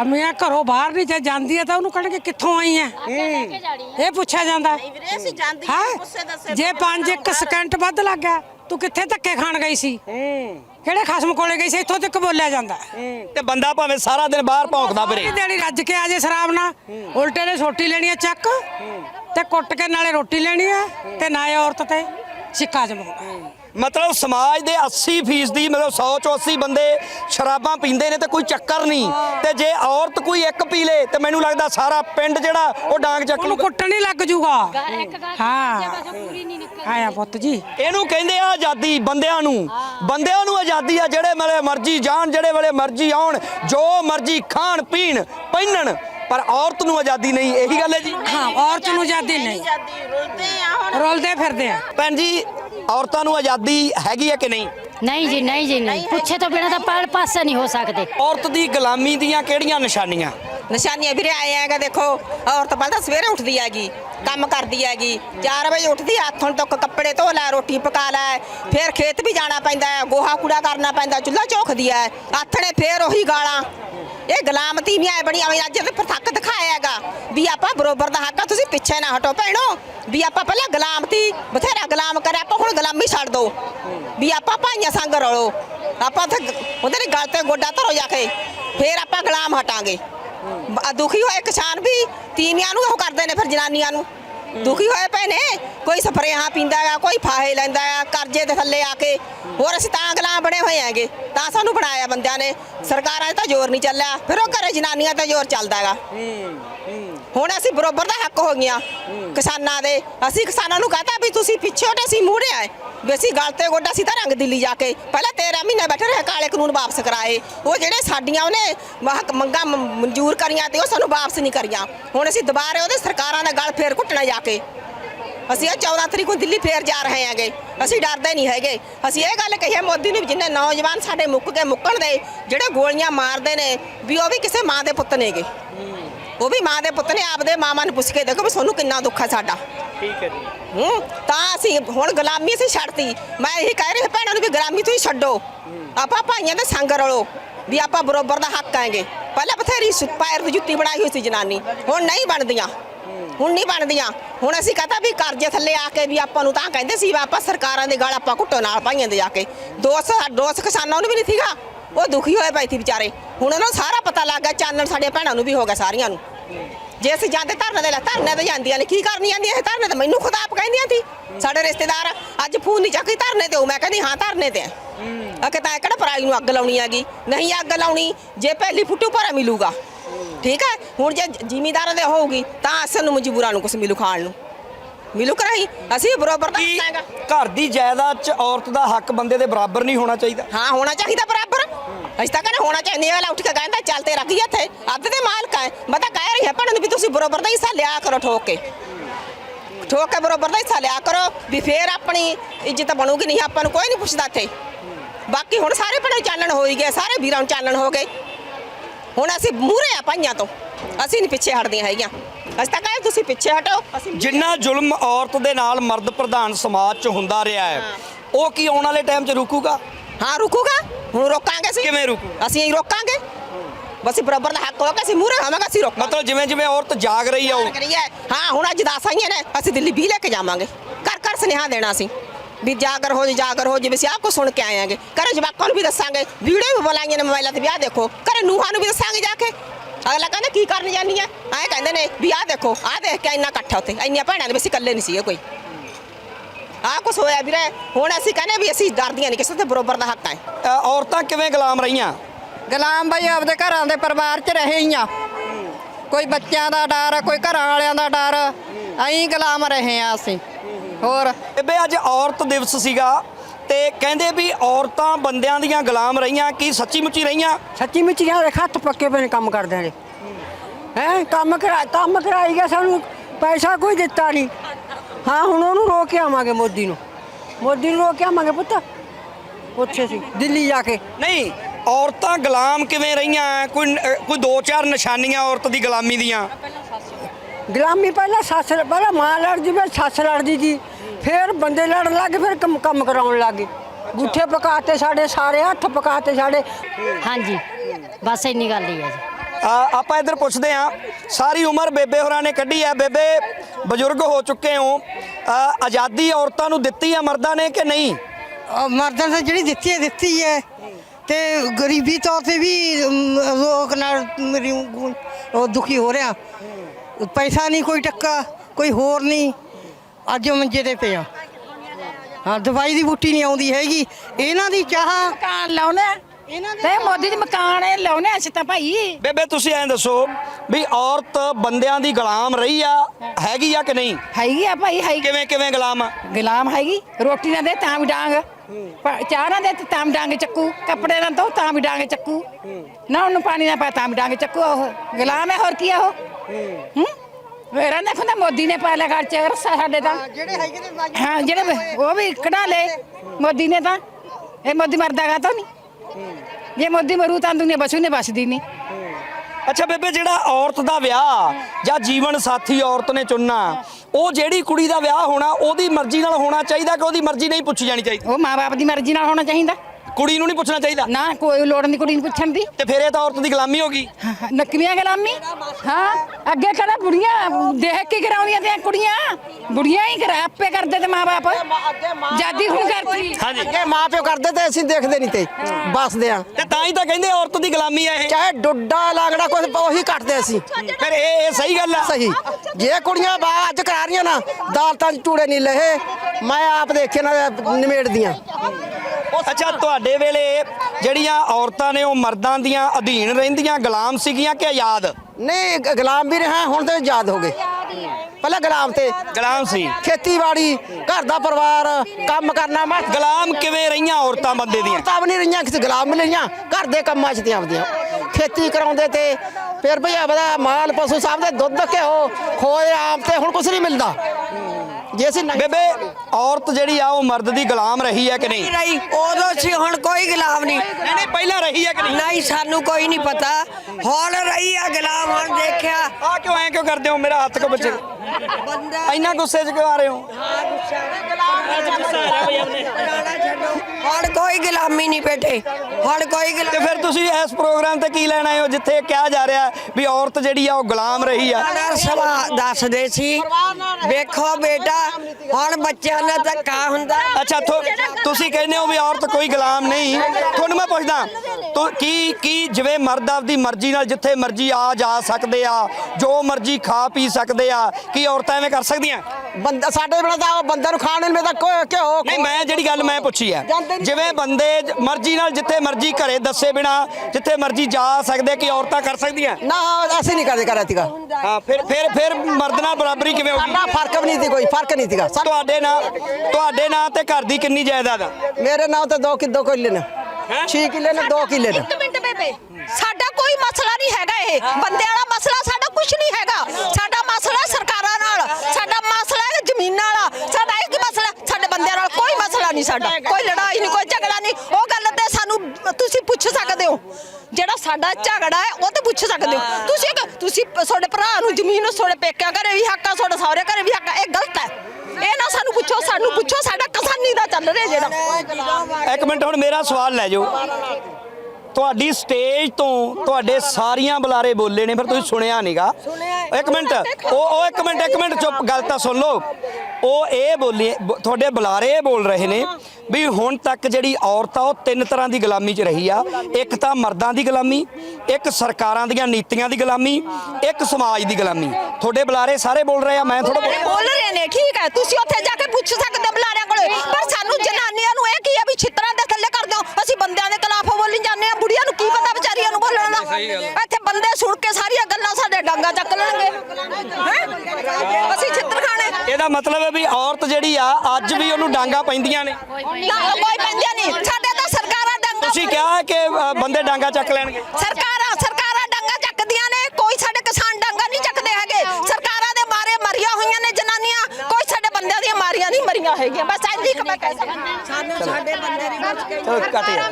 ਅਮੀਆਂ ਘਰੋਂ ਬਾਹਰ ਨਹੀਂ ਜੇ ਜਾਂਦੀ ਹੈ ਤਾਂ ਉਹਨੂੰ ਕਹਿਣਗੇ ਕਿੱਥੋਂ ਆਈ ਹੈ? ਇਹ ਪੁੱਛਿਆ ਜਾਂਦਾ। ਵੀਰੇ ਅਸੀਂ ਜਾਂਦੀ ਹੈ? ਜੇ 5 ਇੱਕ ਸਕਿੰਟ ਵੱਧ ਲੱਗ ਗਿਆ ਤੂੰ ਕਿੱਥੇ ਧੱਕੇ ਖਾਣ ਗਈ ਸੀ? ਕਿਹੜੇ ਖਸਮ ਕੋਲੇ ਗਈ ਸੀ? ਇੱਥੋਂ ਤੱਕ ਬੋਲਿਆ ਜਾਂਦਾ। ਤੇ ਬੰਦਾ ਭਾਵੇਂ ਸਾਰਾ ਦਿਨ ਬਾਹਰ ਭੌਂਕਦਾ ਫਿਰੇ। ਦਿਹਾੜੀ ਰੱਜ ਕੇ ਆ ਜੇ ਸ਼ਰਾਬ ਨਾਲ। ਉਲਟੇ ਨੇ ਛੋਟੀ ਲੈਣੀ ਹੈ ਚੱਕ। ਤੇ ਕੁੱਟ ਕੇ ਨਾਲੇ ਰੋਟੀ ਲੈਣੀ ਹੈ ਤੇ ਨਾਲੇ ਔਰਤ ਤੇ ਸਿੱਕਾ ਜਮਾਉਣਾ ਮਤਲਬ ਸਮਾਜ ਦੇ 80% ਦੀ ਮਤਲਬ 100 ਚੋਂ 80 ਬੰਦੇ ਸ਼ਰਾਬਾਂ ਪੀਂਦੇ ਨੇ ਤੇ ਕੋਈ ਚੱਕਰ ਨਹੀਂ। ਤੇ ਜੇ ਔਰਤ ਕੋਈ ਇੱਕ ਪੀ ਲੇ ਤੇ ਮੈਨੂੰ ਲੱਗਦਾ ਸਾਰਾ ਪਿੰਡ ਜਿਹੜਾ ਉਹ ਡਾਂਗ ਚੱਕ ਉਹਨੂੰ ਕੁੱਟਣ ਹੀ ਲੱਗ ਜੂਗਾ। ਇੱਕ ਗੱਲ ਹਾਂ। ਪੂਰੀ ਨਹੀਂ ਨਿਕਲ ਆਇਆ ਪੁੱਤ ਜੀ। ਇਹਨੂੰ ਕਹਿੰਦੇ ਆ ਆਜ਼ਾਦੀ ਬੰਦਿਆਂ ਨੂੰ। ਬੰਦਿਆਂ ਨੂੰ ਆਜ਼ਾਦੀ ਆ ਜਿਹੜੇ ਵੇਲੇ ਮਰਜ਼ੀ ਜਾਣ ਜਿਹੜੇ ਵੇਲੇ ਮਰਜ਼ੀ ਆਉਣ ਜੋ ਮਰਜ਼ੀ ਖਾਣ ਪੀਣ ਪਹਿਨਣ ਪਰ ਔਰਤ ਨੂੰ ਆਜ਼ਾਦੀ ਨਹੀਂ ਇਹੀ ਗੱਲ ਹੈ ਜੀ। ਹਾਂ ਔਰਤ ਨੂੰ ਆਜ਼ਾਦੀ ਨਹੀਂ। ਰੁਲਦੇ ਆ ਹੁਣ। ਰੋਲਦੇ ਫਿਰਦੇ ਆ। ਭੈਣ ਜੀ ਔਰਤਾਂ ਨੂੰ ਆਜ਼ਾਦੀ ਹੈਗੀ ਹੈ ਕਿ ਨਹੀਂ? ਨਹੀਂ ਜੀ ਨਹੀਂ ਜੀ ਨਹੀਂ। ਪੁੱਛੇ ਤੋਂ ਬਿਨਾਂ ਤਾਂ ਪੈਰ ਪਾਸੇ ਨਹੀਂ ਹੋ ਸਕਦੇ। ਔਰਤ ਦੀ ਗੁਲਾਮੀ ਦੀਆਂ ਕਿਹੜੀਆਂ ਨਿਸ਼ਾਨੀਆਂ? ਨਿਸ਼ਾਨੀਆਂ ਵੀਰੇ ਆਏ ਹੈਗਾ ਦੇਖੋ ਔਰਤ ਪਹਿਲਾਂ ਤਾਂ ਸਵੇਰੇ ਉੱਠਦੀ ਹੈਗੀ ਕੰਮ ਕਰਦੀ ਹੈਗੀ 4 ਵਜੇ ਉੱਠਦੀ ਹੱਥੋਂ ਤੱਕ ਕੱਪੜੇ ਧੋ ਲੈ ਰੋਟੀ ਪਕਾ ਲੈ ਫਿਰ ਖੇਤ ਵੀ ਜਾਣਾ ਪੈਂਦਾ ਹੈ ਗੋਹਾ ਕੂੜਾ ਕਰਨਾ ਪੈਂਦਾ ਚੁੱਲ੍ਹਾ ਚੋਖਦੀ ਹੈ ਆਥਣੇ ਫੇਰ ਉਹੀ ਗਾਲਾਂ। ਇਹ ਗੁਲਾਮ ਤੀਵੀਆਂ ਬਣੀ ਆਵੇਂ ਅੱਜ ਤੇ ਪ੍ਰਤੱਖ ਦਿਖਾਇਆ ਹੈਗਾ ਵੀ ਆਪਾਂ ਬਰੋਬਰ ਦਾ ਹੱਕ ਆ, ਤੁਸੀਂ ਪਿੱਛੇ ਨਾ ਹਟੋ ਭੈਣੋ, ਵੀ ਆਪਾਂ ਪਹਿਲਾਂ ਗੁਲਾਮ ਤੀ ਬਥੇਰਾ ਗੁਲਾਮ ਕਰਿਆ, ਆਪਾਂ ਹੁਣ ਗੁਲਾਮੀ ਛੱਡ ਦੋ, ਵੀ ਆਪਾਂ ਭਾਈਆਂ ਸੰਗ ਰਲੋ। ਆਪਾਂ ਉੱਥੇ ਉਹਦੇ ਨੇ ਗਲ ਤੇ ਗੋਡਾ ਧਰੋ ਜਾ ਕੇ, ਫੇਰ ਆਪਾਂ ਗੁਲਾਮ ਹਟਾਂਗੇ। ਦੁਖੀ ਹੋਏ ਕਿਸਾਨ ਵੀ ਤੀਵੀਆਂ ਨੂੰ ਉਹ ਕਰਦੇ ਨੇ, ਫਿਰ ਜਨਾਨੀਆਂ ਨੂੰ। ਦੁਖੀ ਹੋਏ ਪਏ ਨੇ। ਕੋਈ ਸਪਰੇਹਾਂ ਪੀਂਦਾ ਆ, ਕੋਈ ਫਾਹੇ ਲੈਂਦਾ ਆ, ਕਰਜ਼ੇ ਦੇ ਥੱਲੇ ਆ ਕੇ। ਹੋਰ ਅਸੀਂ ਤਾਂ ਗੁਲਾਮ ਬਣੇ ਹੋਏ ਹੈਗੇ। ਤਾਂ ਸਾਨੂੰ ਬਣਾਇਆ ਬੰਦਿਆਂ ਨੇ। ਸਰਕਾਰਾਂ 'ਚ ਤਾਂ ਜ਼ੋਰ ਨਹੀਂ ਚੱਲਿਆ। ਫਿਰ ਉਹ ਘਰੇ ਜਨਾਨੀਆਂ ਤੇ ਜ਼ੋਰ ਚੱਲਦਾ ਹੈਗਾ। ਹੁਣ ਅਸੀਂ ਬਰੋਬਰ ਦਾ ਹੱਕ ਹੋ ਗਈਆਂ। ਕਿਸਾਨਾਂ ਦੇ। ਅਸੀਂ ਕਿਸਾਨਾਂ ਨੂੰ ਕਹਤਾ ਵੀ ਤੁਸੀਂ ਪਿੱਛੇ ਹਟੇ ਅਸੀਂ ਮੂਹਰੇ ਆਏ। ਵੀ ਅਸੀਂ ਗਲ ਤੇ ਗੋਡਾ ਸੀ ਤਾਂ ਰੰਗ ਦਿੱਲੀ ਜਾ ਕੇ। ਪਹਿਲਾਂ 13 ਮਹੀਨੇ ਬੈਠੇ ਰਹੇ, ਕਾਲੇ ਕਾਨੂੰਨ ਵਾਪਸ ਕਰਾਏ। ਉਹ ਜਿਹੜੇ ਸਾਡੀਆਂ ਉਹਨੇ ਮਹੱਕ- ਮੰਗਾਂ ਮਨਜ਼ੂਰ ਕਰੀਆਂ ਤੇ ਉਹ ਸਾਨੂੰ ਵਾਪਸ ਨਹੀਂ ਕਰੀਆਂ। ਹੁਣ ਅਸੀਂ ਦੁਬਾਰਾ ਉਹਦੇ ਸਰਕਾਰਾਂ ਦਾ ਗਲ ਫੇਰ ਘੁੱਟਣਾ ਜਾ ਕੇ। ਅਸੀਂ ਇਹ 14 ਤਰੀਕ ਨੂੰ ਦਿੱਲੀ ਫੇਰ ਜਾ ਰਹੇ ਹਾਂਗੇ। ਅਸੀਂ ਡਰਦੇ ਨਹੀਂ ਹੈਗੇ। ਅਸੀਂ ਇਹ ਗੱਲ ਕਹੀ ਹੈ ਮੋਦੀ ਨੂੰ ਵੀ ਜਿੰਨੇ ਨੌਜਵਾਨ ਸਾਡੇ ਮੁੱਕ ਕੇ ਮੁੱਕਣ ਦੇ, ਜਿਹੜੇ ਗੋਲੀਆਂ ਮਾਰਦੇ ਨੇ, ਵੀ ਉਹ ਵੀ ਕਿਸੇ ਮਾਂ ਦੇ ਪੁੱਤ ਨੇਗੇ। ਉਹ ਵੀ ਮਾਂ ਦੇ ਪੁੱਤ ਨੇ ਆਪਦੇ ਮਾਮਾ ਨੂੰ ਪੁੱਛ ਕੇ ਦੇਖੋ ਵੀ ਤੁਹਾਨੂੰ ਕਿੰਨਾ ਦੁੱਖ ਹੈ ਸਾਡਾ। ਠੀਕ ਹੈ ਜੀ। ਹੂੰ ਤਾਂ ਅਸੀਂ ਹੁਣ ਗੁਲਾਮੀ ਅਸੀਂ ਛੱਡਤੀ। ਮੈਂ ਇਹੀ ਕਹਿ ਰਹੀ ਭੈਣਾਂ ਨੂੰ ਵੀ ਗੁਲਾਮੀ ਤੁਸੀਂ ਛੱਡੋ। ਆਪਾਂ ਭਾਈਆਂ ਦੇ ਸੰਗ ਰਲੋ ਵੀ ਆਪਾਂ ਬਰੋਬਰ ਦਾ ਹੱਕ ਆਂਗੇ। ਪਹਿਲਾਂ ਬਥੇਰੀ ਸੁ- ਪੈਰ ਦੀ ਜੁੱਤੀ ਬਣਾਈ ਹੋਈ ਸੀ ਜਨਾਨੀ ਹੁਣ ਨਹੀਂ ਬਣਦੀਆਂ। ਹੁਣ ਨਹੀਂ ਬਣਦੀਆਂ। ਹੁਣ ਅਸੀਂ ਕਹਤਾ ਵੀ ਕਰਜ਼ੇ ਥੱਲੇ ਆ ਕੇ ਵੀ ਆਪਾਂ ਨੂੰ ਤਾਂ ਕਹਿੰਦੇ ਸੀ ਵੀ ਆਪਾਂ ਸਰਕਾਰਾਂ ਦੇ ਗਲ ਆਪਾਂ ਘੁੱਟੋ ਨਾਲ ਭਾਈਆਂ ਦੇ ਜਾ ਕੇ। ਦੋਸ ਦੋਸ ਕਿਸਾਨਾਂ ਨੂੰ ਵੀ ਨਹੀਂ ਸੀਗਾ। ਉਹ ਦੁਖੀ ਹੋਏ ਪਏ ਸੀ ਵਿਚਾਰੇ। ਹੁਣ ਉਹਨਾਂ ਨੂੰ ਸਾਰਾ ਪਤਾ ਲੱਗ ਗਿਆ ਚਾਨਣ ਸਾਡੇ ਭੈਣਾਂ ਨੂੰ ਵੀ ਹੋ ਗਿਆ ਸਾਰੀਆਂ ਨੂੰ। ਜੇ ਅਸੀਂ ਜਾਂਦੇ ਧਰਨੇ ਦੇ ਲੈ ਧਰਨੇ ਤੇ ਜਾਂਦੀਆਂ ਨੇ ਕੀ ਕਰਨੀ ਜਾਂਦੀਆਂ ਇਹ ਧਰਨੇ ਤੇ? ਮੈਨੂੰ ਖੁਦ ਆਪ ਕਹਿੰਦੀਆਂ ਸੀ। ਸਾਡੇ ਰਿਸ਼ਤੇਦਾਰ ਅੱਜ ਫੋਨ ਨਹੀਂ ਚੱਕੀ ਧਰਨੇ ਤੇ ਉਹ ਮੈਂ ਕਹਿੰਦੀ ਹਾਂ ਧਰਨੇ ਤੇ ਆ। ਕਿ ਤਾਂ ਕਿਹੜਾ ਪਰਾਈ ਨੂੰ ਅੱਗ ਲਾਉਣੀ ਹੈਗੀ? ਨਹੀਂ ਅੱਗ ਲਾਉਣੀ ਜੇ ਪਹਿਲੀ ਫੁੱਟੂ ਭਰਾ ਮਿਲੂਗਾ। ਠੀਕ ਹੈ? ਹੁਣ ਜੇ ਜ਼ਿਮੀਦਾਰਾਂ ਦੇ ਹੋਊਗੀ ਤਾਂ ਅਸਾਂ ਨੂੰ ਮਜਬੂਰਾਂ ਨੂੰ ਕੁਝ ਮਿਲੂ ਖਾਣ ਨੂੰ। ਮਿਲੂ ਕਰਾਈ ਅਸੀਂ ਬਰੋਬਰ ਦਾ ਹੈਗਾ। ਘਰ ਦੀ ਜਾਇਦਾਦ 'ਚ ਔਰਤ ਦਾ ਹੱਕ ਬੰਦੇ ਦੇ ਬਰਾਬਰ ਨਹੀਂ ਹੋਣਾ ਚਾਹੀਦਾ। ਹਾਂ ਹੋਣਾ ਚਾਹੀਦਾ ਅਸੀਂ ਤਾਂ ਕਹਿੰਦੇ ਹੋਣਾ ਚਾਹੀਦਾ ਵਾਲਾ ਉੱਠ ਕੇ ਕਹਿੰਦਾ ਚੱਲ ਤੇ ਰੱਖੀ ਇੱਥੇ? ਅੱਧ ਦੇ ਮਾਲਕ ਹੈ ਮੈਂ ਤਾਂ ਕਹਿ ਰਹੀ ਹਾਂ ਭੈਣਾਂ ਨੂੰ ਵੀ ਤੁਸੀਂ ਬਰੋਬਰ ਦਾ ਹਿੱਸਾ ਲਿਆ ਕਰੋ ਠੋਕ ਕੇ। ਠੋਕ ਕੇ ਬਰੋਬਰ ਦਾ ਹਿੱਸਾ ਲਿਆ ਕਰੋ ਵੀ ਫੇਰ ਆਪਣੀ ਇੱਜ਼ਤ ਬਣੂਗੀ ਨਹੀਂ ਆਪਾਂ ਨੂੰ ਕੋਈ ਨਹੀਂ ਪੁੱਛਦਾ ਇੱਥੇ। ਬਾਕੀ ਹੁਣ ਸਾਰੇ ਭੈਣਾਂ ਚਾਨਣ ਹੋ ਹੀ ਗਏ ਸਾਰੇ ਵੀਰਾਂ ਨੂੰ ਚਾਨਣ ਹੋ ਗਏ। ਹੁਣ ਅਸੀਂ ਮੂਹਰੇ ਆ ਪਾਈਆਂ ਤੋਂ। ਅਸੀਂ ਨਹੀਂ ਪਿੱਛੇ ਹਟਦੀਆਂ ਹੈਗੀਆਂ। ਅਸੀਂ ਤਾਂ ਕਹਿੰਦੇ ਤੁਸੀਂ ਪਿੱਛੇ ਹਟੋ ਅਸੀਂ ਜਿੰਨਾ ਜ਼ੁਲਮ ਔਰਤ ਦੇ ਨਾਲ ਮਰਦ ਪ੍ਰਧਾਨ ਸਮਾਜ 'ਚ ਹੁੰਦਾ ਰਿਹਾ ਹੈ। ਉਹ ਕੀ ਆਉਣ ਵਾਲੇ ਟਾਈਮ 'ਚ ਰੁਕੂਗਾ? ਹਾਂ ਰੁਕੂਗਾ? ਹੁਣ ਰੋਕਾਂਗੇ ਅਸੀਂ? ਕਿਵੇਂ ਰੁਕੂਗਾ ਅਸੀਂ ਰੋਕਾਂਗੇ? ਬਸ ਬਰਾਬਰ ਦਾ ਹੱਕ ਹੋਗਾ ਅਸੀਂ ਮੂਹਰੇ ਹੋਵਾਂਗੇ ਅਸੀਂ ਰੋਕਾਂਗੇ। ਮਤਲਬ ਜਿਵੇਂ ਜਿਵੇਂ ਔਰਤ ਜਾਗ ਰਹੀ ਆ ਉਹ ਹਾਂ। ਹੁਣ ਅੱਜ ਦਸ ਆਈਆਂ ਨੇ ਅਸੀਂ ਦਿੱਲੀ 20 ਲੈ ਕੇ ਜਾਵਾਂਗੇ। ਘਰ ਘਰ ਸੁਨੇਹਾ ਦੇਣਾ ਸੀ ਵੀ ਜਾਗਰ ਹੋ ਜੀ ਜਾਗਰ ਹੋ ਜੀ ਵੀ ਅਸੀਂ ਆਹ ਕੁਛ ਸੁਣ ਕੇ ਆਏ ਆਂਗੇ। ਘਰੇ ਜਵਾਕਾਂ ਨੂੰ ਵੀ ਦੱਸਾਂਗੇ। ਵੀਡੀਓ ਵੀ ਬੁਲਾਈਆਂ ਨੇ ਮੋਬਾਈਲਾਂ ਤੇ ਵੀ ਆਹ ਦੇਖੋ। ਘਰੇ ਨੂਹਾਂ ਨੂੰ ਵੀ ਦੱਸਾਂਗੇ ਜਾ ਕੇ। ਅਗਲਾ ਕਹਿੰਦਾ ਕੀ ਕਰਨ ਜਾਨੀ ਆ? ਐਂ ਕਹਿੰਦੇ ਨੇ ਵੀ ਆਹ ਦੇਖੋ ਆਹ ਦੇਖ ਕੇ ਇੰਨਾ ਇਕੱਠਾ ਉੱਥੇ। ਇੰਨੀਆਂ ਭੈਣਾਂ ਨੇ ਵੀ ਅਸੀਂ ਇਕੱਲੇ ਨਹੀਂ ਸੀਗੇ ਕੋਈ। ਆਹ ਕੁਛ ਹੋਇਆ ਵੀਰੇ। ਹੁਣ ਅਸੀਂ ਕਹਿੰਦੇ ਵੀ ਅਸੀਂ ਡਰਦੀਆਂ ਨਹੀਂ ਕਿਸੇ ਤੇ ਬਰੋਬਰ ਦਾ ਹੱਕ ਹੈ। ਅ, ਔਰਤਾਂ ਕਿਵੇਂ ਗੁਲਾਮ ਰਹੀਆਂ? ਗੁਲਾਮ ਬਾਈ ਆਪਦੇ ਘਰਾਂ ਦੇ ਪਰਿਵਾਰ 'ਚ ਰਹੇ ਹੀ ਆ। ਕੋਈ ਬੱਚਿਆਂ ਦਾ ਡਰ ਕੋਈ ਘਰਾਂ ਵਾਲਿਆਂ ਦਾ ਡਰ ਐਂ ਗੁਲਾਮ ਰਹੇ ਆ ਅਸੀਂ। ਹੋਰ? ਬੇਬੇ ਅੱਜ ਔਰਤ ਦਿਵਸ ਸੀਗਾ ਤੇ ਕਹਿੰਦੇ ਵੀ ਔਰਤਾਂ ਬੰਦਿਆਂ ਦੀਆਂ ਗੁਲਾਮ ਰਹੀਆਂ ਕੀ ਸੱਚੀ ਮੁੱਚੀ ਰਹੀਆਂ? ਸੱਚੀ ਮੁੱਚੀਆਂ ਦੇ ਹੱਥ ਪੱਕੇ ਪਏ ਨੇ ਕੰਮ ਕਰਦੇ ਨੇ ਹੈ ਕੰਮ ਕਰਾ ਕੰਮ ਕਰਾਈ ਗਿਆ ਸਾਨੂੰ ਪੈਸਾ ਕੋਈ ਦਿੱਤਾ ਨਹੀਂ। ਹਾਂ ਹੁਣ ਉਹਨੂੰ ਰੋਕ ਕੇ ਆਵਾਂਗੇ ਮੋਦੀ ਨੂੰ। ਮੋਦੀ ਨੂੰ ਰੋਕ ਕੇ ਆਵਾਂਗੇ ਪੁੱਤ। ਉੱਥੇ ਸੀ ਦਿੱਲੀ ਜਾ ਕੇ। ਨਹੀਂ ਔਰਤਾਂ ਗੁਲਾਮ ਕਿਵੇਂ ਰਹੀਆਂ? ਕੋਈ ਕੋਈ ਦੋ ਚਾਰ ਨਿਸ਼ਾਨੀਆਂ ਔਰਤ ਦੀ ਗੁਲਾਮੀ ਦੀਆਂ। ਗੁਲਾਮੀ ਪਹਿਲਾਂ ਸੱਸ ਪਹਿਲਾਂ ਮਾਂ ਲੜਦੀ ਫਿਰ ਸੱਸ ਲੜਦੀ ਸੀ ਫਿਰ ਬੰਦੇ ਲੜਨ ਲੱਗੇ ਫਿਰ ਕੰਮ ਕੰਮ ਕਰਾਉਣ ਲੱਗੇ ਗੁੱਠੇ ਪਕਾਤੇ ਸਾਡੇ ਸਾਰੇ ਹੱਥ ਪਕਾਤੇ ਸਾਡੇ। ਹਾਂਜੀ ਬਸ ਇੰਨੀ ਗੱਲ ਹੀ ਹੈ ਜੀ। ਆ, ਆਪਾਂ ਇੱਧਰ ਪੁੱਛਦੇ ਆ ਸਾਰੀ ਉਮਰ ਬੇਬੇ ਹੋਰਾਂ ਨੇ ਕੱਢੀ ਆ ਬੇਬੇ ਬਜ਼ੁਰਗ ਹੋ ਚੁੱਕੇ ਹੋ ਆਜ਼ਾਦੀ ਔਰਤਾਂ ਨੂੰ ਦਿੱਤੀ ਆ ਮਰਦਾਂ ਨੇ ਕਿ ਨਹੀਂ? ਮਰਦਾਂ ਤਾਂ ਜਿਹੜੀ ਦਿੱਤੀ ਹੈ ਦਿੱਤੀ ਹੈ। ਤੇ ਗਰੀਬੀ ਤੌਰ ਤੇ ਵੀ ਲੋਕ ਨਾਲ ਮੇਰੀ ਉਹ ਦੁਖੀ ਹੋ ਰਿਹਾ। ਪੈਸਾ ਨਹੀਂ ਕੋਈ ਟੱਕਾ ਕੋਈ ਹੋਰ ਨਹੀਂ। ਅੱਜ ਮੰਜੇ ਤੇ ਪਿਆ। ਹਾਂ ਦਵਾਈ ਦੀ ਬੂਟੀ ਨਹੀਂ ਆਉਂਦੀ ਹੈਗੀ। ਇਹਨਾਂ ਦੀ ਚਾਹ ਮਕਾਨ ਲਾਉਣਾ। ਤੇ ਮੋਦੀ ਦੀ ਮਕਾਨ ਲਾਉਣੇ ਅਸੀਂ ਤਾਂ ਭਾਈ। ਬੇਬੇ ਤੁਸੀਂ ਐਂ ਦੱਸੋ ਵੀ ਔਰਤ ਬੰਦਿਆਂ ਦੀ ਗੁਲਾਮ ਰਹੀ ਆ ਹੈਗੀ ਆ ਕਿ ਨਹੀਂ? ਹੈਗੀ ਆ ਭਾਈ ਹੈਗੀ। ਕਿਵੇਂ ਕਿਵੇਂ ਗੁਲਾਮ ਆ? ਗੁਲਾਮ ਹੈਗੀ। ਰੋਟੀ ਨਾ ਦੇ ਤਾਂ ਵੀ ਡਾਂਗ। ਚਾਹ ਨਾ ਦੇ ਤੇ ਤਾਂ ਵੀ ਡਾਂਗ ਚੱਕੂ। ਕੱਪੜੇ ਨਾ ਦੋ ਤਾਂ ਵੀ ਡਾਂਗ ਚੱਕੂ। ਨਾ ਉਹਨੂੰ ਪਾਣੀ ਨਾ ਪਾ ਤਾਂ ਵੀ ਡਾਂਗ ਚੱਕੂ ਉਹ। ਗੁਲਾਮ ਹੈ ਹੋਰ ਕੀ ਆ ਉਹ? ਹੂੰ। ਵੇਰਾਂ ਦੇਖੋ ਨਾ ਮੋਦੀ ਨੇ ਪਾ ਲਿਆ ਘਰ ਚ ਰੱਸਾ ਸਾਡੇ ਤਾਂ। ਜਿਹੜੇ ਹੈਗੇ ਨੇ ਹਾਂ ਜਿਹੜੇ ਉਹ ਵੀ ਕਢਾ ਲਏ। ਮੋਦੀ ਨੇ ਤਾਂ। ਇਹ ਮੋਦੀ ਮਰਦਾਗਾ ਤਾਂ ਨਹੀਂ। ਜੇ ਮੋਦੀ ਮਰੂ ਤਾਂ ਦੁਨੀਆ ਬਸੂ ਨੇ ਬਸਦੀ ਨਹੀਂ ਅੱਛਾ ਬੇਬੇ ਜਿਹੜਾ ਔਰਤ ਦਾ ਵਿਆਹ ਜਾਂ ਜੀਵਨ ਸਾਥੀ ਔਰਤ ਨੇ ਚੁਣਨਾ ਉਹ ਜਿਹੜੀ ਕੁੜੀ ਦਾ ਵਿਆਹ ਹੋਣਾ ਉਹਦੀ ਮਰਜ਼ੀ ਨਾਲ ਹੋਣਾ ਚਾਹੀਦਾ ਕਿ ਉਹਦੀ ਮਰਜ਼ੀ ਨਹੀਂ ਪੁੱਛੀ ਜਾਣੀ ਚਾਹੀਦੀ? ਉਹ ਮਾਪੇ ਦੀ ਮਰਜ਼ੀ ਨਾਲ ਹੋਣਾ ਚਾਹੀਦਾ। ਕੁੜੀ ਨੂੰ ਨਹੀਂ ਪੁੱਛਣਾ ਚਾਹੀਦਾ। ਨਾ ਕੋਈ ਲੋੜ ਨਹੀਂ ਕੁੜੀ ਨੂੰ ਪੁੱਛਣ ਦੀ। ਤੇ ਫਿਰ ਇਹ ਤਾਂ ਔਰਤ ਦੀ ਗੁਲਾਮੀ ਹੋ ਗਈ। ਨਕਮੀਆਂ ਗੁਲਾਮੀ? ਹਾਂ ਅੱਗੇ ਕਹਿੰਦਾ ਬੁੜੀਆਂ ਦੇਖ ਕੇ ਕਰਾਉਂਦੀਆਂ ਤੇ ਕੁੜੀਆਂ। ਬੁੜੀਆਂ ਹੀ ਕਰਾ ਆਪੇ ਕਰਦੇ ਤੇ ਮਾਪੇ ਜਾਦੀ ਹੁਣ ਕਰਤੀ। ਹਾਂਜੀ। ਅੱਗੇ ਮਾਂ ਪਿਓ ਕਰਦੇ ਤੇ ਅਸੀਂ ਦੇਖਦੇ ਨਹੀਂ ਤੇ। ਬਸਦੇ ਆ। ਤੇ ਤਾਂ ਹੀ ਤਾਂ ਕਹਿੰਦੇ ਔਰਤ ਦੀ ਗੁਲਾਮੀ ਆ ਇਹ। ਚਾਹੇ ਡੁੱਡਾ ਲਾਂਗੜਾ ਕੁਝ ਉਹੀ ਕੱਟਦੇ ਅਸੀਂ। ਫਿਰ ਇਹ ਇਹ ਸਹੀ ਗੱਲ ਆ। ਸਹੀ। ਜੇ ਕੁੜੀਆਂ ਬਾ ਅੱਜ ਕਰਾ ਰਹੀਆਂ ਨਾ ਦਾਲਤਾਂ 'ਚ ਚੂੜੇ ਨਹੀਂ ਲਹੇ। ਮੈਂ ਆਪ ਦੇਖੇ ਨਾ ਨਿਮੇੜਦੀਆਂ। ਅੱਛਾ ਤੁਹਾਡੇ ਵੇਲੇ ਜਿਹੜੀਆਂ ਔਰਤਾਂ ਨੇ ਉਹ ਮਰਦਾਂ ਦੀਆਂ ਅਧੀਨ ਰਹਿੰਦੀਆਂ ਗੁਲਾਮ ਸੀਗੀਆਂ ਕਿ ਆਜ਼ਾਦ? ਨਹੀਂ ਗ- ਗੁਲਾਮ ਵੀ ਰਿਹਾ ਹੁਣ ਤੇ ਯਾਦ ਹੋ ਗਏ। ਪਹਿਲਾਂ ਗੁਲਾਮ ਤੇ। ਗੁਲਾਮ ਸੀ। ਖੇਤੀਬਾੜੀ ਘਰ ਦਾ ਪਰਿਵਾਰ ਕੰਮ ਕਰਨਾ ਮੈਂ ਗੁਲਾਮ ਕਿਵੇਂ ਰਹੀਆਂ ਔਰਤਾਂ ਬੰਦੇ ਦੀਆਂ? ਤਾਂ ਵੀ ਨਹੀਂ ਰਹੀਆਂ ਕਿਸੇ ਗੁਲਾਮ ਨਹੀਂ ਰਹੀਆਂ। ਘਰ ਦੇ ਕੰਮਾਂ 'ਚ ਦੀਆਂ ਆਪਦੀਆਂ। ਖੇਤੀ ਕਰਾਉਂਦੇ ਤੇ ਫਿਰ ਭਈ ਆਪਦਾ ਮਾਲ ਪਸ਼ੂ ਸਭ ਦੇ ਦੁੱਧ ਘਿਓ ਖੋਏ ਆਮ ਤੇ ਹੁਣ ਕੁਝ ਨਹੀਂ ਮਿਲਦਾ। ਜੇ ਅਸੀਂ ਬੇਬੇ ਔਰਤ ਜਿਹੜੀ ਆ ਉਹ ਮਰਦ ਦੀ ਗੁਲਾਮ ਰਹੀ ਹੈ ਕਿ ਨਹੀਂ? ਰਹੀ। ਉਦੋਂ ਸੀ ਹੁਣ ਕੋਈ ਗੁਲਾਮ ਨਹੀਂ। ਨਹੀਂ ਨਹੀਂ ਪਹਿਲਾਂ ਰਹੀ ਹੈ ਕਿ ਨਹੀਂ? ਨਹੀਂ ਸਾਨੂੰ ਕੋਈ ਨਹੀਂ ਪਤਾ। ਹੁਣ ਰਹੀ ਆ ਗੁਲਾਮ ਹੁਣ ਦੇਖਿਆ। ਆ ਕਿਉਂ ਐ ਕਿਉਂ ਕਰਦੇ ਹੋ? ਮੇਰਾ ਹੱਥ ਕੋ ਬੱਚੇ ਬੰਦਾ ਇੰਨਾ ਗੁੱਸੇ 'ਚ ਕਿਉਂ ਆ ਰਹੇ ਹੋ? ਹੁਣ ਕੋਈ ਗੁਲਾਮੀ ਨਹੀਂ ਬੇਟੇ। ਹੁਣ ਕੋਈ ਤੇ ਗੁਲਾਮੀ ਫਿਰ ਤੁਸੀਂ ਇਸ ਪ੍ਰੋਗਰਾਮ ਤੇ ਕੀ ਲੈਣ ਆਏ ਹੋ ਜਿੱਥੇ ਕਿਹਾ ਜਾ ਰਿਹਾ ਵੀ ਔਰਤ ਜਿਹੜੀ ਆ ਉਹ ਗੁਲਾਮ ਰਹੀ ਆ? ਸਾਡਾ ਸਵਾ ਦੱਸਦੇ ਸੀ। ਵੇਖੋ ਬੇਟਾ ਹੁਣ ਬੱਚਿਆਂ ਨਾਲ ਧੱਕਾ ਹੁੰਦਾ। ਅੱਛਾ ਤੁਸੀਂ ਕਹਿੰਦੇ ਹੋ ਵੀ ਔਰਤ ਕੋਈ ਗੁਲਾਮ ਨਹੀਂ। ਤੁਹਾਨੂੰ ਮੈਂ ਪੁੱਛਦਾ ਤੋ ਕੀ ਕੀ ਜਿਵੇਂ ਮਰਦ ਆਪਦੀ ਮਰਜ਼ੀ ਨਾਲ ਜਿੱਥੇ ਮਰਜ਼ੀ ਆ ਜਾ ਸਕਦੇ ਆ ਜੋ ਮਰਜ਼ੀ ਖਾ ਪੀ ਸਕਦੇ ਆ ਕੀ ਔਰਤਾਂ ਐਵੇਂ ਕਰ ਸਕਦੀਆਂ। ਬੰਦਾ ਸਾਡੇ ਬਿਨਾਂ ਤਾਂ ਉਹ ਬੰਦੇ ਨੂੰ ਖਾਣ ਨੂੰ ਮਿਲਦਾ ਕੋਈ ਘਿਓ ਨਹੀਂ ਮੈਂ ਜਿਹੜੀ ਗੱਲ ਮੈਂ ਪੁੱਛੀ ਆ ਜਿਵੇਂ ਬੰਦੇ ਮਰਜ਼ੀ ਨਾਲ ਜਿੱਥੇ ਮਰਜ਼ੀ ਘਰੇ ਦੱਸੇ ਬਿਨਾ ਜਿੱਥੇ ਮਰਜ਼ੀ ਜਾ ਸਕਦੇ ਕਿ ਔਰਤਾਂ ਕਰ ਸਕਦੀਆਂ। ਨਾ ਅਸੀਂ ਨਹੀਂ ਕਰਦੇ ਕਰਿਆ ਤੀਗਾ ਹਾਂ ਫਿਰ ਫਿਰ ਫਿਰ ਮਰਦ ਨਾਲ ਬਰਾਬਰੀ ਕਿਵੇਂ ਹੋਗੀ ਸਾਡਾ ਫ਼ਰਕ ਵੀ ਨਹੀਂ ਸੀ ਕੋਈ ਫ਼ਰਕ ਨਹੀਂ ਸੀਗਾ। ਤੁਹਾਡੇ ਨਾਲ ਤੁਹਾਡੇ ਨਾਂ ਤੇ ਘਰ ਦੀ ਕਿੰਨੀ ਜਾਇਦਾਦ ਆ? ਮੇਰੇ ਨਾਲ ਤੇ 2 ਕਿਲੋ ਕਿੱਲੇ ਨੇ। 6 ਕਿੱਲੇ ਨੇ 2 ਕਿੱਲੇ ਨੇ। ਇੱਕ ਮਿੰਟ ਬੇਬੇ ਸਾਡਾ ਕੋਈ ਮਸਲਾ ਨਹੀਂ ਹੈਗਾ ਇਹ। ਬੰਦੇ ਵਾਲਾ ਮਸਲਾ ਸਾਡਾ ਕੁਝ ਨਹੀਂ ਹੈਗਾ। ਸਾਡਾ ਮਸਲਾ ਸਰਕਾਰਾਂ ਨਾਲ ਸਾਡਾ ਮਸਲਾ ਹੈ ਜ਼ਮੀਨਾਂ ਵਾਲਾ ਸਾਡਾ ਇਹ ਕੀ ਮਸਲਾ ਸਾਡੇ ਬੰਦਿਆਂ ਨਾਲ ਕੋਈ ਮਸਲਾ ਨਹੀਂ ਸਾਡਾ। ਕੋਈ ਲੜਾਈ ਨਹੀਂ ਕੋਈ ਝਗੜਾ ਨਹੀਂ। ਉਹ ਗੱਲ ਤੇ ਸਾਨੂੰ ਤੁਸੀਂ ਪੁੱਛ ਸਕਦੇ ਹੋ। ਜਿਹੜਾ ਸਾਡਾ ਝਗੜਾ ਹੈ ਉਹ ਤੇ ਪੁੱਛ ਸਕਦੇ ਹੋ। ਤੁਸੀਂ ਤੁਸੀਂ ਤੁਹਾਡੇ ਭਰਾ ਨੂੰ ਜ਼ਮੀਨ ਤੁਹਾਡੇ ਪੇਕਿਆਂ ਘਰੇ ਵੀ ਹੱਕ ਆ ਤੁਹਾਡੇ ਸਹੁਰੇ ਘਰੇ ਵੀ ਹੱਕ ਆ ਇਹ ਗਲਤ ਹੈ। ਇਹ ਨਾ ਸਾਨੂੰ ਪੁੱਛੋ ਸਾਨੂੰ ਪੁੱਛੋ ਸਾਡਾ ਕਿਸਾਨੀ ਦਾ ਚੱਲ ਰਿਹਾ ਜਿਹੜਾ। ਇੱਕ ਮਿੰਟ ਹੁਣ ਮੇਰਾ ਸਵਾਲ ਲੈ ਜਾਓ। ਤੁਹਾਡੀ ਸਟੇਜ ਤੋਂ ਤੁਹਾਡੇ ਸਾਰੀਆਂ ਬੁਲਾਰੇ ਬੋਲੇ ਨੇ ਫਿਰ ਤੁਸੀਂ ਸੁਣਿਆ ਨਹੀਂਗਾ ਇੱਕ ਮਿੰਟ ਉਹ ਉਹ ਇੱਕ ਮਿੰਟ ਇੱਕ ਮਿੰਟ ਚੁੱਪ ਗੱਲ ਤਾਂ ਸੁਣ ਲਓ। ਉਹ ਇਹ ਬੋਲੇ ਬ- ਤੁਹਾਡੇ ਬੁਲਾਰੇ ਇਹ ਬੋਲ ਰਹੇ ਨੇ ਵੀ ਹੁਣ ਤੱਕ ਜਿਹੜੀ ਔਰਤ ਆ, ਉਹ ਤਿੰਨ ਤਰ੍ਹਾਂ ਦੀ ਗੁਲਾਮੀ 'ਚ ਰਹੀ ਆ। ਇੱਕ ਤਾਂ ਮਰਦਾਂ ਦੀ ਗੁਲਾਮੀ, ਇੱਕ ਸਰਕਾਰਾਂ ਦੀਆਂ ਨੀਤੀਆਂ ਦੀ ਗੁਲਾਮੀ, ਇੱਕ ਸਮਾਜ ਦੀ ਗੁਲਾਮੀ। ਤੁਹਾਡੇ ਬੁਲਾਰੇ ਸਾਰੇ ਬੋਲ ਰਹੇ ਆ, ਮੈਂ ਥੋੜਾ ਬੋਲ ਰਹੇ ਨੇ, ਠੀਕ ਹੈ ਤੁਸੀਂ ਉੱਥੇ ਜਾ ਕੇ ਪੁੱਛ ਸਕਦੇ ਹੋ ਬੁਲਾਰਿਆਂ ਕੋਲੇ ਪਰ ਸਾਨੂੰ ਜਨਾਨੀਆਂ ਨੂੰ ਇਹ ਕੀ ਹੈ ਵੀ ਛਿੱਤਰਾਂ ਦੇ ਥੱਲੇ ਕਰ ਦਿਓ ਅਸੀਂ ਬੰਦਿਆਂ ਦੇ ਖਿਲਾਫ ਬੋਲੀ ਜਾਂਦੇ ਆ ਬੁੜੀਆਂ ਨੂੰ ਕੀ ਪਤਾ ਵਿਚਾਰੀਆਂ ਨੂੰ ਬੋਲਣ ਦਾ ਇੱਥੇ ਬੰਦੇ ਸੁਣ ਕੇ ਸਾਰੀਆਂ ਗੱਲਾਂ ਸਾਡੇ ਡਾਂਗਾ ਚੱਕ ਲੈਣਗੇ ਹੈਂ? ਅਸੀਂ ਛਿੱਤਰ ਇਹਦਾ ਮਤਲਬ ਹੈ ਵੀ ਔਰਤ ਜਿਹੜੀ ਆ ਅੱਜ ਵੀ ਉਹਨੂੰ ਡਾਂਗਾ ਪੈਂਦੀਆਂ ਨੇ। ਕੋਈ ਪੈਂਦੀਆਂ ਨਹੀਂ। ਸਾਡੇ ਤਾਂ ਸਰਕਾਰਾਂ ਡਾਂਗਾ ਤੁਸੀਂ ਕਿਹਾ ਕਿ ਬੰਦੇ ਡਾਂਗਾ ਚੱਕ ਲੈਣਗੇ। ਸਰਕਾਰਾਂ ਸਰਕਾਰਾਂ ਡਾਂਗਾ ਚੱਕਦੀਆਂ ਨੇ। ਕੋਈ ਸਾਡੇ ਕਿਸਾਨ ਡਾਂਗਾ ਨਹੀਂ ਚੱਕਦੇ ਹੈਗੇ। ਸਰਕਾਰਾਂ ਦੇ ਮਾਰੇ ਮਰੀਆਂ ਹੋਈਆਂ ਨੇ ਜਨਾਨੀਆਂ। ਕੋਈ ਸਾਡੇ ਬੰਦਿਆਂ ਦੀਆਂ ਮਾਰੀਆਂ ਨਹੀਂ ਮਰੀਆਂ ਹੈਗੀਆਂ। ਬਸ ਇੰਨੀ ਕੁ ਮੈਂ ਕਹਿ ਸਕਦੀ ਚਲੋ ਕੱਟ ਜਾ